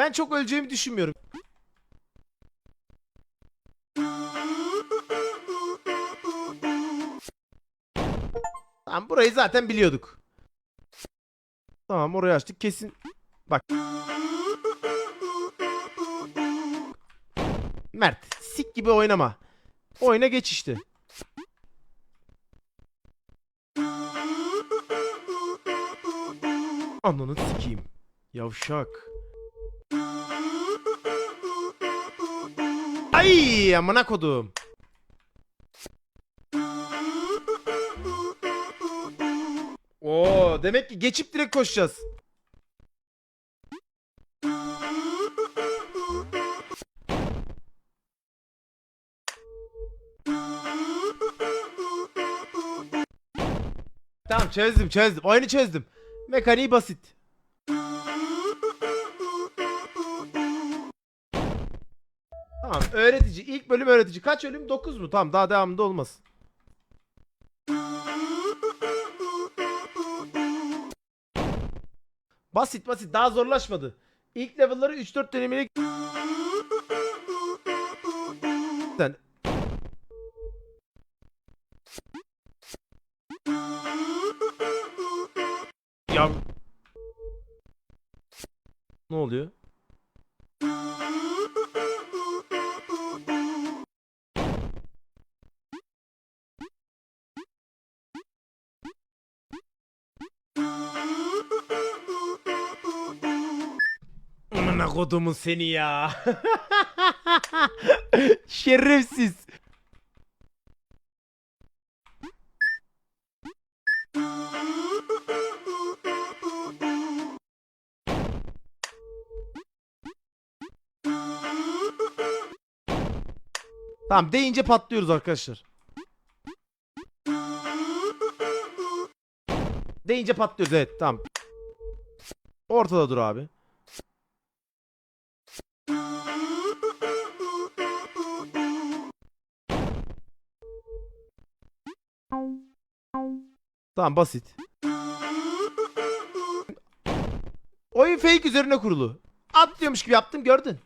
Ben çok öleceğimi düşünmüyorum. Tamam burayı zaten biliyorduk. Tamam orayı açtık kesin. Bak. Mert sik gibi oynama. Oyuna geç işte. Ananı sikeyim. Yavşak. Ay amına kodum. Oo demek ki geçip direkt koşacağız. Tamam çözdüm çözdüm. Oyunu çözdüm. Mekaniği basit. Öğretici. ilk bölüm öğretici. Kaç ölüm? 9 mu? Tamam daha devamında olmaz. Basit basit daha zorlaşmadı. İlk level'ları 3-4 dönemine Sen Ya Ne oluyor? Amına kodumun seni ya. Şerefsiz. Tamam deyince patlıyoruz arkadaşlar. Deyince patlıyoruz evet tamam. Ortada dur abi. Tamam basit. Oyun fake üzerine kurulu. Atlıyormuş gibi yaptım gördün.